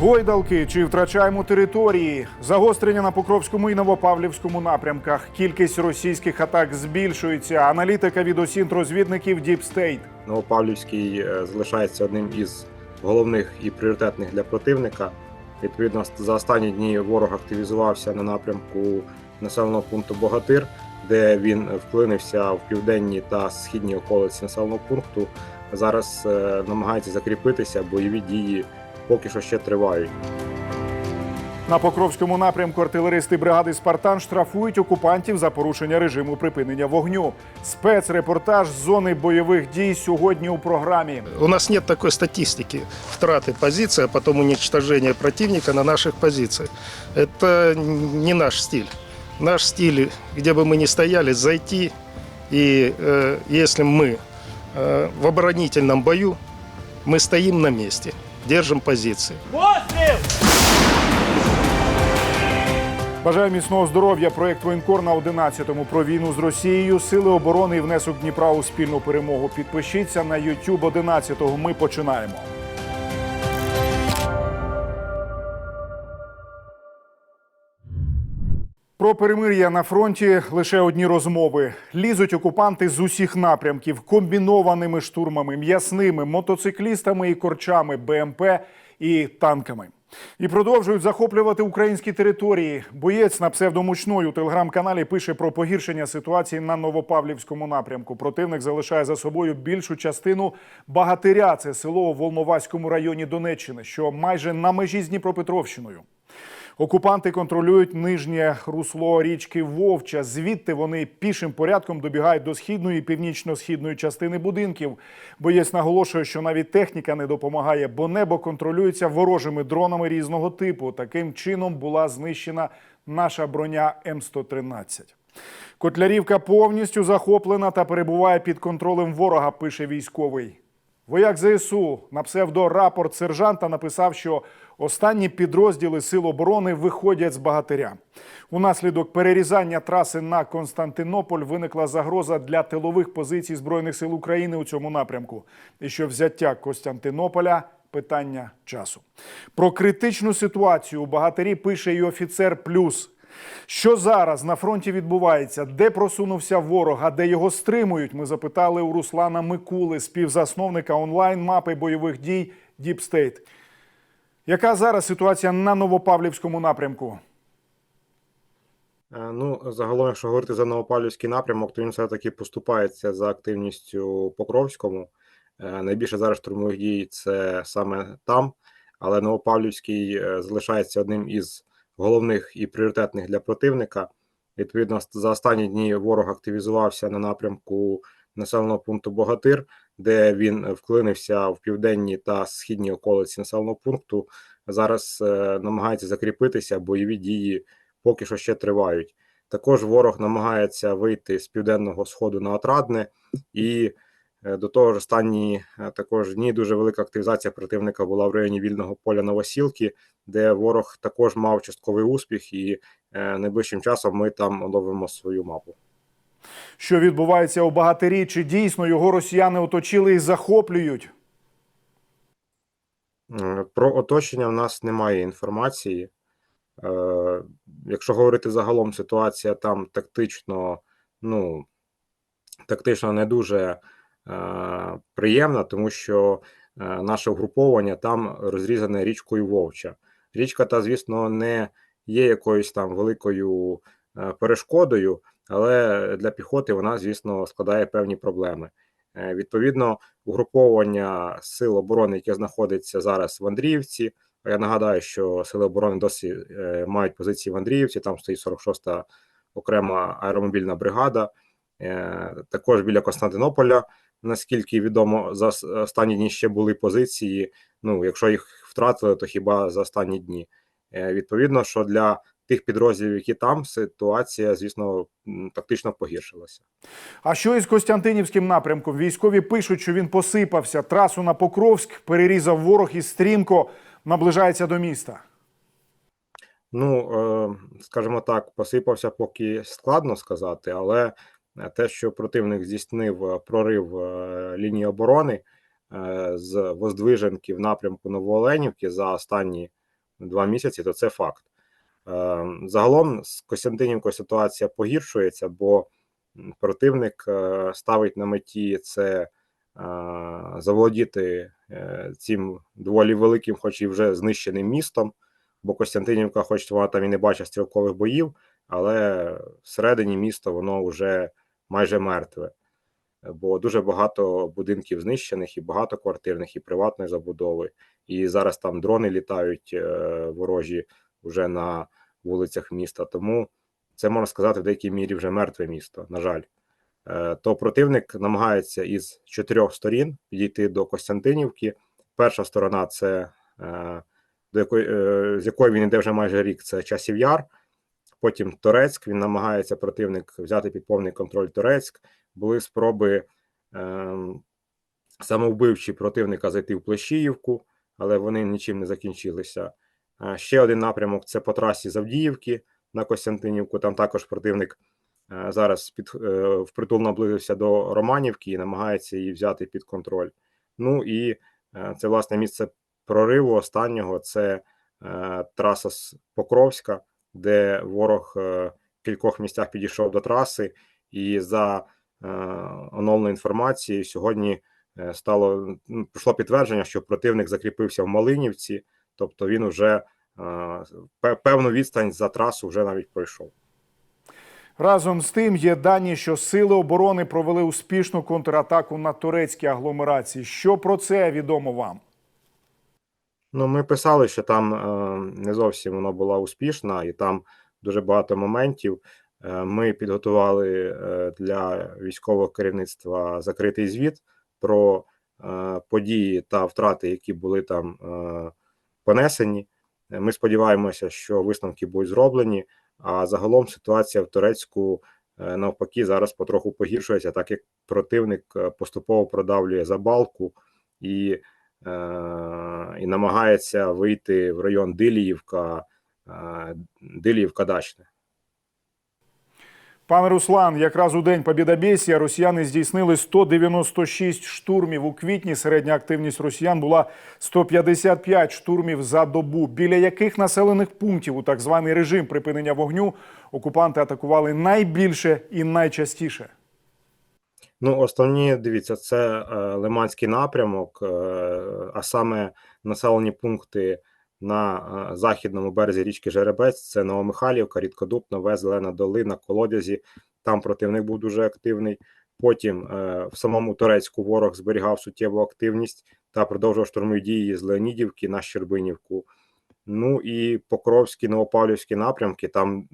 Гойдалки чи втрачаємо території, загострення на Покровському і Новопавлівському напрямках. Кількість російських атак збільшується. Аналітика від осінт розвідників State. Новопавлівський е, залишається одним із головних і пріоритетних для противника. Відповідно, за останні дні ворог активізувався на напрямку населеного пункту Богатир, де він вклинився в південні та східні околиці населеного пункту. Зараз е, намагається закріпитися. Бойові дії поки що ще тривають. На Покровському напрямку артилеристи бригади Спартан штрафують окупантів за порушення режиму припинення вогню. Спецрепортаж з зони бойових дій сьогодні у програмі. У нас нет такой статистики втраты позиции, а потом уничтожения противника на наших позициях. Это не наш стиль. Наш стиль, где бы мы ни стояли, зайти и э, если мы э, в оборонительном бою, мы стоим на месте, держим позиции. Бажаю міцного здоров'я. Проект воєнкор на 11-му про війну з Росією. Сили оборони і внесок Дніпра у спільну перемогу. Підпишіться на YouTube 11-го. Ми починаємо. Про перемир'я на фронті лише одні розмови. Лізуть окупанти з усіх напрямків, комбінованими штурмами, м'ясними, мотоциклістами і корчами, БМП і танками. І продовжують захоплювати українські території. Боєць на псевдомучної у телеграм-каналі пише про погіршення ситуації на Новопавлівському напрямку. Противник залишає за собою більшу частину Багатиря. Це село у Волноваському районі Донеччини, що майже на межі з Дніпропетровщиною. Окупанти контролюють нижнє русло річки Вовча. Звідти вони пішим порядком добігають до східної і північно-східної частини будинків. Боєць наголошує, що навіть техніка не допомагає, бо небо контролюється ворожими дронами різного типу. Таким чином була знищена наша броня М113. Котлярівка повністю захоплена та перебуває під контролем ворога. Пише військовий. Вояк ЗСУ на псевдо рапорт сержанта написав, що останні підрозділи Сил оборони виходять з багатиря. Унаслідок перерізання траси на Константинополь виникла загроза для тилових позицій Збройних сил України у цьому напрямку. І що взяття Костянтинополя питання часу. Про критичну ситуацію у багатирі пише і офіцер Плюс. Що зараз на фронті відбувається? Де просунувся ворог, а де його стримують? Ми запитали у Руслана Микули, співзасновника онлайн-мапи бойових дій State. Яка зараз ситуація на Новопавлівському напрямку? Е, Ну, загалом, якщо говорити за Новопавлівський напрямок, то він все-таки поступається за активністю Покровському. Е, Найбільше зараз штурмових дій це саме там, але Новопавлівський е, залишається одним із головних і пріоритетних для противника. Відповідно, за останні дні ворог активізувався на напрямку населеного пункту Богатир, де він вклинився в південні та східні околиці населеного пункту. Зараз е, намагається закріпитися, бойові дії поки що ще тривають. Також ворог намагається вийти з південного сходу на Отрадне, і е, до того ж, останні е, також дні дуже велика активізація противника була в районі вільного поля Новосілки, де ворог також мав частковий успіх, і е, найближчим часом ми там оновимо свою мапу. Що відбувається у багатирі? Чи дійсно його росіяни оточили і захоплюють? Про оточення в нас немає інформації. Е, Якщо говорити загалом, ситуація там тактично, ну, тактично не дуже е, приємна, тому що е, наше угруповання там розрізане річкою Вовча. Річка та, звісно, не є якоюсь там великою перешкодою, але для піхоти вона, звісно, складає певні проблеми. Е, Відповідно, угруповання сил оборони, яке знаходиться зараз в Андріївці. Я нагадаю, що сили оборони досі е, мають позиції в Андріївці. Там стоїть 46-та окрема аеромобільна бригада. Е, також біля Константинополя, наскільки відомо, за останні дні ще були позиції. Ну, якщо їх втратили, то хіба за останні дні. Відповідно, що для тих підрозділів, які там, ситуація, звісно, тактично погіршилася. А що із Костянтинівським напрямком? Військові пишуть, що він посипався. Трасу на Покровськ перерізав ворог і стрімко наближається до міста. Ну, е, скажімо так, посипався поки складно сказати, але е, те, що противник здійснив е, прорив лінії оборони з Воздвиженки в напрямку Новооленівки за останні два місяці, то це факт. Е, Загалом з Костянтинівкою ситуація погіршується, бо противник е, ставить на меті це е, заволодіти е, цим доволі великим, хоч і вже знищеним містом. Бо Костянтинівка, хоч вона там і не бачить стрілкових боїв, але всередині міста воно вже майже мертве. Бо дуже багато будинків знищених, і багатоквартирних, і приватної забудови. І зараз там дрони літають ворожі вже на вулицях міста. Тому це можна сказати в деякій мірі вже мертве місто. На жаль, Е, то противник намагається із чотирьох сторін підійти до Костянтинівки. Перша сторона це е, до якої е, з якої він іде вже майже рік. Це часів яр. Потім Торецьк. Він намагається противник взяти під повний контроль Торецьк. Були спроби е, самовбивчі противника зайти в Плещіївку, але вони нічим не закінчилися. Ще один напрямок це по трасі Завдіївки на Костянтинівку. Там також противник е, зараз під е, впритул наблизився до Романівки і намагається її взяти під контроль. Ну і е, це власне місце прориву останнього це траса з Покровська, де ворог в кількох місцях підійшов до траси, і за оновленою інформацією сьогодні стало ну, підтвердження, що противник закріпився в Малинівці, тобто він вже е, певну відстань за трасу вже навіть пройшов. Разом з тим є дані, що сили оборони провели успішну контратаку на турецькій агломерації. Що про це відомо вам? Ну, ми писали, що там е, не зовсім вона була успішна, і там дуже багато моментів. Е, ми підготували для військового керівництва закритий звіт про події та втрати, які були там понесені. Е, Ми сподіваємося, що висновки будуть зроблені. А загалом ситуація в Турецьку е, навпаки зараз потроху погіршується, так як противник е, поступово продавлює забалку і і намагається вийти в район Диліївка, е, Диліївка Дачне. Пане Руслан, якраз у день Побєдобєсія росіяни здійснили 196 штурмів. У квітні середня активність росіян була 155 штурмів за добу. Біля яких населених пунктів у так званий режим припинення вогню окупанти атакували найбільше і найчастіше? Ну, основні дивіться, це е, Лиманський напрямок, е, а саме населені пункти на е, західному березі річки Жеребець. Це Новомихайлівка, Рідкодуб, Нове, Зелена Долина, Колодязі. Там противник був дуже активний. Потім е, в самому Турецьку ворог зберігав суттєву активність та продовжував штурмові дії з Леонідівки на Щербинівку. Ну і Покровські, Новопавлівські напрямки. Там,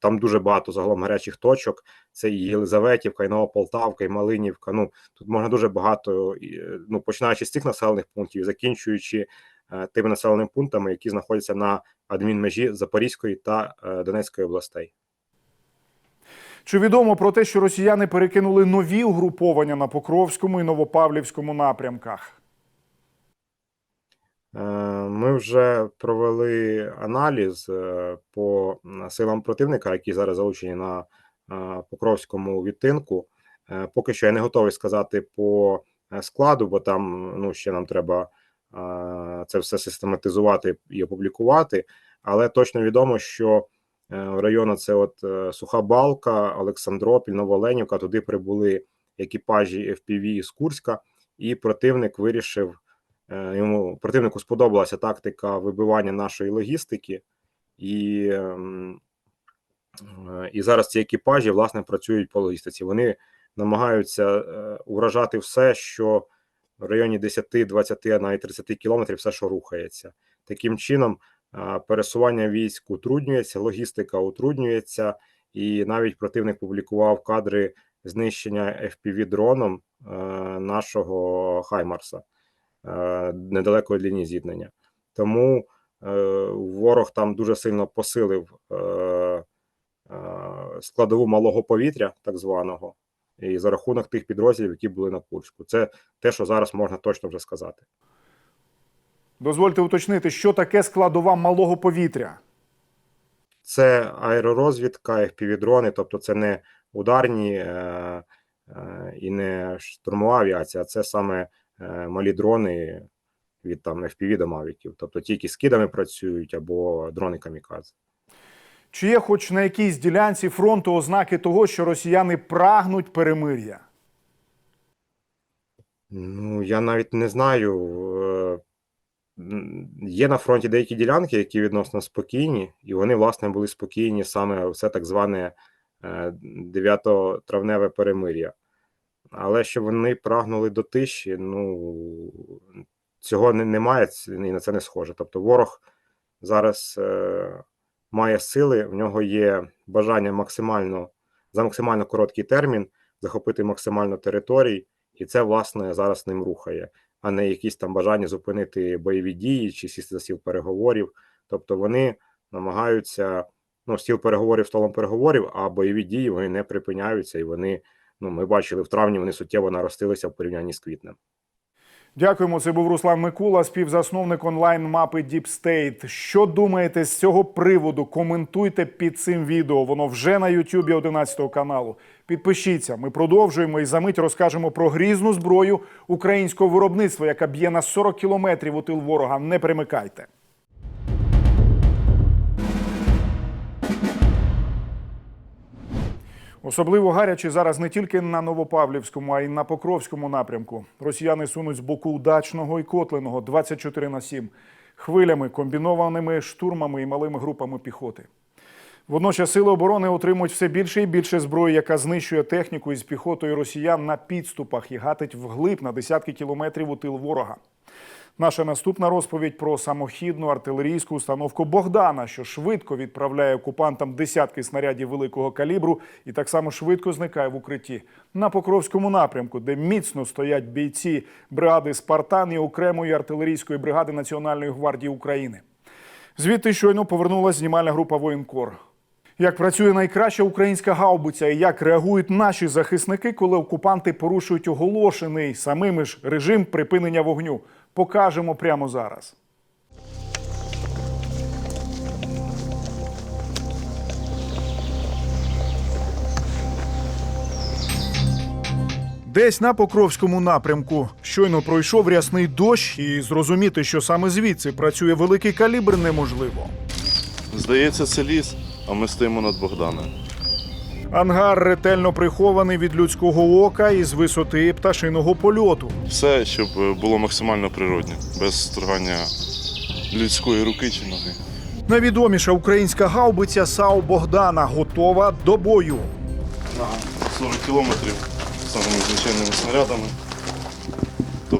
там дуже багато загалом гарячих точок. Це і Єлизаветівка, і Новополтавка, і Малинівка. Ну тут можна дуже багато, ну починаючи з цих населених пунктів, закінчуючи тими населеними пунктами, які знаходяться на адмінмежі Запорізької та е, Донецької областей. Чи відомо про те, що росіяни перекинули нові угруповання на Покровському і Новопавлівському напрямках? Е, Ми вже провели аналіз е, по силам противника, які зараз залучені на е, Покровському відтинку. Е, Поки що я не готовий сказати по е, складу, бо там ну, ще нам треба е, це все систематизувати і опублікувати. Але точно відомо, що е, району це от е, Суха Балка, Олександропіль, Новоленівка. Туди прибули екіпажі FPV із Курська, і противник вирішив. Е, Йому противнику сподобалася тактика вибивання нашої логістики, і, ем, і зараз ці екіпажі власне працюють по логістиці. Вони намагаються уражати все, що в районі 10, 20, а навіть 30 кілометрів, все, що рухається. Таким чином, пересування військ утруднюється, логістика утруднюється, і навіть противник публікував кадри знищення FPV дроном нашого Хаймарса недалеко від лінії зіткнення. Тому е, ворог там дуже сильно посилив е, е, складову малого повітря, так званого, і за рахунок тих підрозділів, які були на Курську. Це те, що зараз можна точно вже сказати. Дозвольте уточнити, що таке складова малого повітря. Це аеророзвідка, FPV-дрони, тобто це не ударні е, е, і не штурмова авіація, а це саме е, малі дрони від там FPV до мавіків. Тобто тільки з кидами працюють або дрони камікадзе. Чи є хоч на якійсь ділянці фронту ознаки того, що росіяни прагнуть перемир'я? Ну, я навіть не знаю. е, Є на фронті деякі ділянки, які відносно спокійні, і вони, власне, були спокійні саме все так зване е, 9 травневе перемир'я. Але що вони прагнули до тиші, ну цього немає і на це не схоже. Тобто ворог зараз е, має сили, в нього є бажання максимально за максимально короткий термін захопити максимально територій, і це, власне, зараз ним рухає, а не якісь там бажання зупинити бойові дії чи сісти за стіл переговорів. Тобто вони намагаються ну, стіл переговорів столом переговорів, а бойові дії вони не припиняються, і вони, ну, ми бачили в травні, вони суттєво наростилися в порівнянні з квітнем. Дякуємо. Це був Руслан Микула, співзасновник онлайн-мапи Deep State. Що думаєте з цього приводу? Коментуйте під цим відео. Воно вже на Ютубі 11 каналу. Підпишіться. Ми продовжуємо і за мить розкажемо про грізну зброю українського виробництва, яка б'є на 40 кілометрів у тил ворога. Не примикайте. Особливо гаряче зараз не тільки на Новопавлівському, а й на Покровському напрямку. Росіяни сунуть з боку удачного і котленого 24 на 7 хвилями, комбінованими штурмами і малими групами піхоти. Водночас сили оборони отримують все більше і більше зброї, яка знищує техніку із піхотою росіян на підступах і гатить вглиб на десятки кілометрів у тил ворога. Наша наступна розповідь про самохідну артилерійську установку Богдана, що швидко відправляє окупантам десятки снарядів великого калібру і так само швидко зникає в укритті на Покровському напрямку, де міцно стоять бійці бригади Спартан і окремої артилерійської бригади Національної гвардії України. Звідти щойно повернулася знімальна група воєнкор. Як працює найкраща українська гаубиця і як реагують наші захисники, коли окупанти порушують оголошений самими ж режим припинення вогню, покажемо прямо зараз. Десь на Покровському напрямку щойно пройшов рясний дощ, і зрозуміти, що саме звідси працює великий калібр, неможливо. Здається, це ліс, а ми стоїмо над Богданом. Ангар ретельно прихований від людського ока і з висоти пташиного польоту. Все, щоб е, було максимально природне, без торгання людської руки чи ноги. Найвідоміша українська гаубиця САУ Богдана готова до бою. 40 кілометрів самими звичайними снарядами.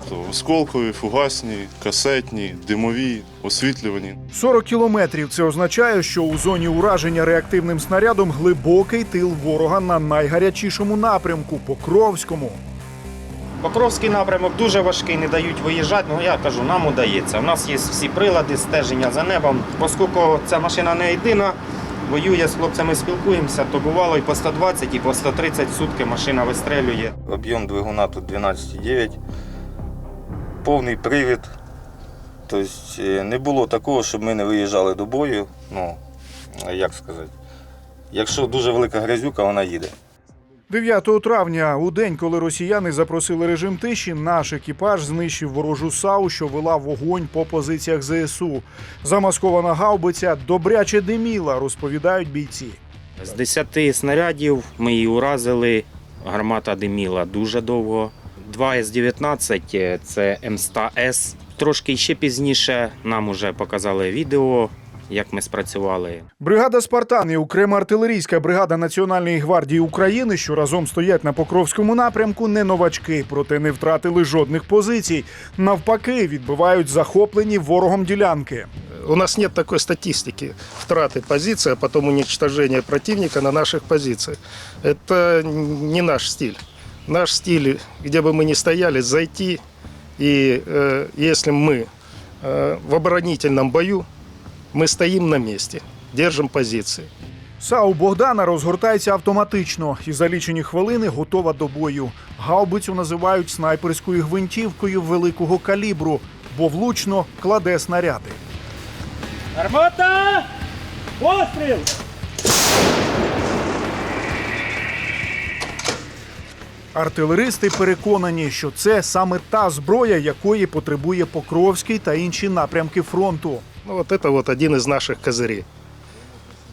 Тобто осколкові, фугасні, касетні, димові, освітлювані. 40 кілометрів це означає, що у зоні ураження реактивним снарядом глибокий тил ворога на найгарячішому напрямку Покровському. Покровський напрямок дуже важкий, не дають виїжджати. Ну я кажу, нам удається. У нас є всі прилади, стеження за небом. Оскільки ця машина не єдина, воює з хлопцями, спілкуємося, то бувало і по 120, і по 130 сутки машина вистрелює. Об'єм двигуна тут 12,9, повний привід. Тобто е, не було такого, щоб ми не виїжджали до бою. Ну, як сказати, якщо дуже велика грязюка, вона їде. 9 травня, у день, коли росіяни запросили режим тиші, наш екіпаж знищив ворожу САУ, що вела вогонь по позиціях ЗСУ. Замаскована гаубиця добряче диміла, розповідають бійці. З 10 снарядів ми її уразили. Гармата диміла дуже довго. 2 С-19 це М100С. Трошки ще пізніше нам уже показали відео, як ми спрацювали. Бригада Спартан і окрема артилерійська бригада Національної гвардії України, що разом стоять на Покровському напрямку, не новачки, проте не втратили жодних позицій. Навпаки, відбивають захоплені ворогом ділянки. У нас нет такой статистики втраты позиции, а потом уничтожения противника на наших позициях. Это не наш стиль Наш стиль, где бы мы ни стояли, зайти и э, если мы э, в оборонительном бою, мы стоим на месте, держим позиции. САУ Богдана розгортається автоматично і за лічені хвилини готова до бою. Гаубицю називають снайперською гвинтівкою великого калібру, бо влучно кладе снаряди. Гармата! Постріл! Артилеристи переконані, що це саме та зброя, якої потребує Покровський та інші напрямки фронту. Ну, от це от один із наших козирів.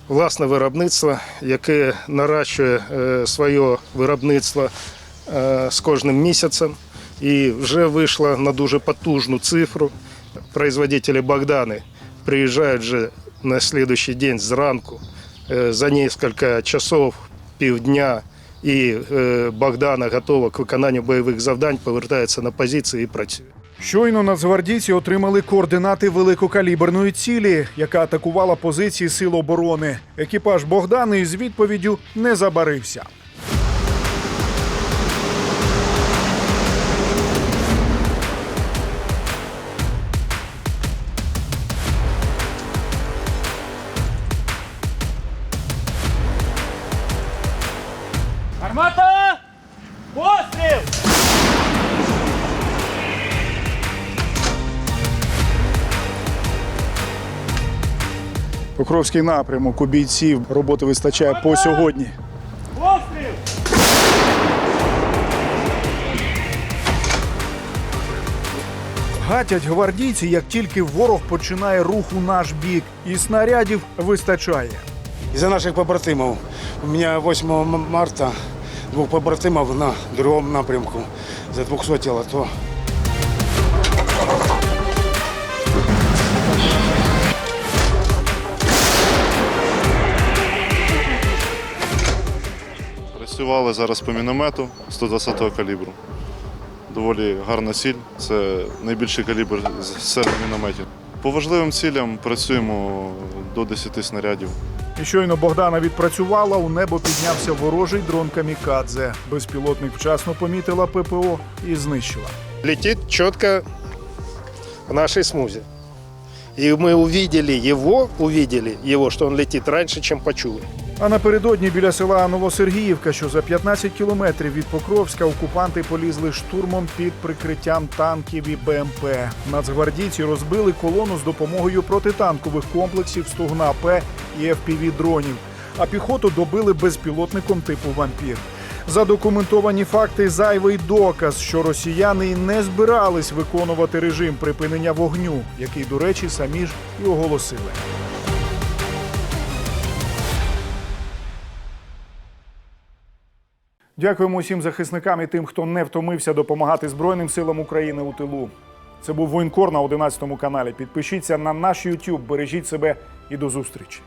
Власне виробництво, яке наращує е, своє виробництво е, з кожним місяцем і вже вийшло на дуже потужну цифру. Производителі Богдани приїжджають вже на наступний день зранку е, за кілька часов, півдня, і е, Богдана готова к виконанню бойових завдань, повертається на позиції і працює. Щойно нацгвардійці отримали координати великокаліберної цілі, яка атакувала позиції сил оборони. Екіпаж Богдани із відповіддю не забарився. Покровський напрямок у бійців роботи вистачає по сьогодні. Гатять гвардійці, як тільки ворог починає рух у наш бік, і снарядів вистачає. Из-за наших побратимів. У мене 8 м- марта двох побратимів на другому напрямку за 200 АТО. Працювали зараз по міномету 120-го калібру. Доволі гарна ціль. Це найбільший калібр з- серед мінометів. По важливим цілям працюємо до 10 снарядів. І щойно Богдана відпрацювала, у небо піднявся ворожий дрон Камікадзе. Безпілотник вчасно помітила ППО і знищила. летит четко в нашей смузе. И мы увидели его, увидели его, что он летит раньше, чем почули. А напередодні біля села Новосергіївка, що за 15 кілометрів від Покровська, окупанти полізли штурмом під прикриттям танків і БМП. Нацгвардійці розбили колону з допомогою протитанкових комплексів Стугна П і fpv дронів. А піхоту добили безпілотником типу вампір. Задокументовані факти зайвий доказ, що росіяни й не збирались виконувати режим припинення вогню, який, до речі, самі ж і оголосили. Дякуємо усім захисникам і тим, хто не втомився допомагати Збройним силам України у тилу. Це був воєнкор на 11 каналі. Підпишіться на наш YouTube, бережіть себе і до зустрічі.